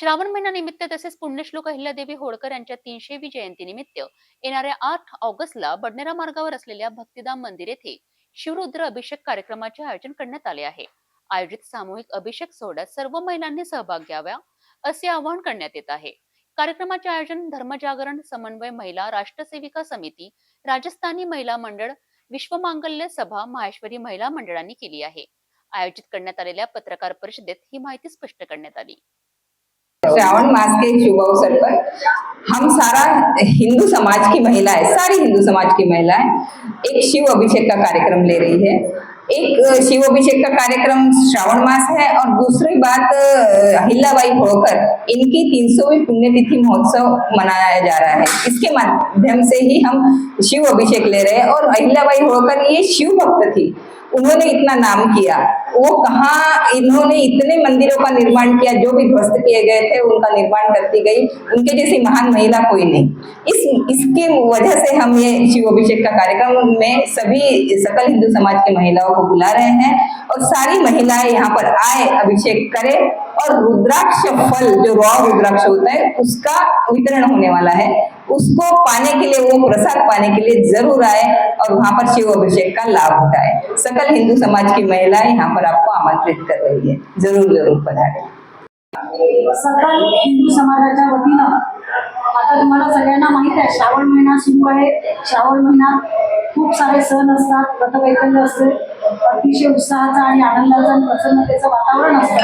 श्रावण महिन्यानिमित्त तसेच पुण्यश्लोक अहिल्यादेवी होळकर यांच्या तीनशेवी जयंतीनिमित्त येणाऱ्या आठ ऑगस्टला बडनेरा मार्गावर असलेल्या भक्तिधाम मंदिर येथे शिवरुद्र अभिषेक कार्यक्रमाचे आयोजन करण्यात आले आहे. आयोजित सामूहिक अभिषेक सोहळ्यात सर्व महिलांनी सहभाग घ्यावा असे आवाहन करण्यात येत आहे. कार्यक्रमाचे आयोजन धर्मजागरण समन्वय महिला राष्ट्रसेविका समिती राजस्थानी महिला मंडळ विश्वमांगल्य सभा माहेश्वरी महिला मंडळांनी केली आहे. आयोजित करण्यात आलेल्या पत्रकार परिषदेत ही माहिती स्पष्ट करण्यात आली. श्रावण मास के शुभ अवसर पर हम सारा हिंदू समाज की महिलाएँ, सारी हिंदू समाज की महिलाएँ एक शिव अभिषेक का कार्यक्रम ले रही है। एक शिव अभिषेक का कार्यक्रम श्रावण मास है और दूसरी बात अहिल्याबाई होळकर इनकी 300वीं पुण्यतिथि महोत्सव मनाया जा रहा है। इसके माध्यम से ही हम शिव अभिषेक ले रहे हैं और अहिल्याबाई होकर ये शिव भक्त थी। उन्होंने इतना नाम किया। वो कहाँ इन्होंने इतने मंदिरों का निर्माण किया, जो भी ध्वस्त किए गए थे, उनका निर्माण करती गई। उनके जैसी महान महिला कोई नहीं। इस, इसके वजह से हम ये शिव अभिषेक का कार्यक्रम में सभी सकल हिंदू समाज की महिलाओं को बुला रहे हैं और सारी महिलाएँ यहाँ पर आए, अभिषेक करें। और रुद्राक्ष फल जो रॉ रुद्राक्ष होता है उसका वितरण होने वाला है। उसको पाने के लिए वो प्रसाद पाने के लिए जरूर आए और वहाँ पर शिव अभिषेक का लाभ उठाए। सकल हिंदू समाज की महिलाएं यहाँ पर आपको आमंत्रित कर रही है। जरूर जरूर पधारे। सकल हिंदू समाजाच्या वतीनं आता तुम्हाला सगळ्यांना माहीत आहे श्रावण महिना सुरू आहे. श्रावण महिना खूप सारे सण असतात व्रतवैकल्य असते. अतिशय उत्साहाचं आणि आनंदाचं आणि प्रसन्नतेचं वातावरण असतं.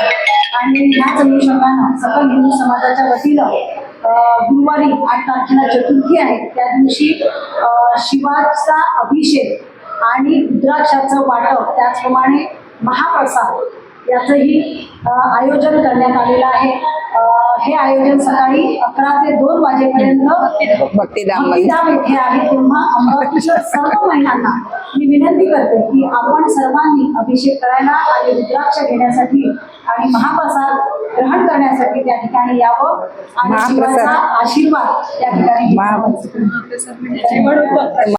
ह्याच अनुषंगानं सकल हिंदू समाजाच्या वतीनं गुरुवारी आठ तारखेला चतुर्थी आहे त्या दिवशी शिवाचा अभिषेक आणि रुद्राक्षाचं वाटप त्याचप्रमाणे महाप्रसाद याचंही आयोजन करण्यात आलेलं आहे. हे आयोजन सकाळी अकरा ते दोन वाजेपर्यंत भक्तिधाम येथे आहे. तेव्हा अमरावतीच्या सर्व महिलांना मी विनंती करते की आपण सर्वांनी अभिषेक करायला आणि रुद्राक्ष घेण्यासाठी आणि महाप्रसाद ग्रहण करण्यासाठी त्या ठिकाणी यावं आणि महाप्रसाद. शिवाचा आशीर्वाद त्या ठिकाणी घ्यावा.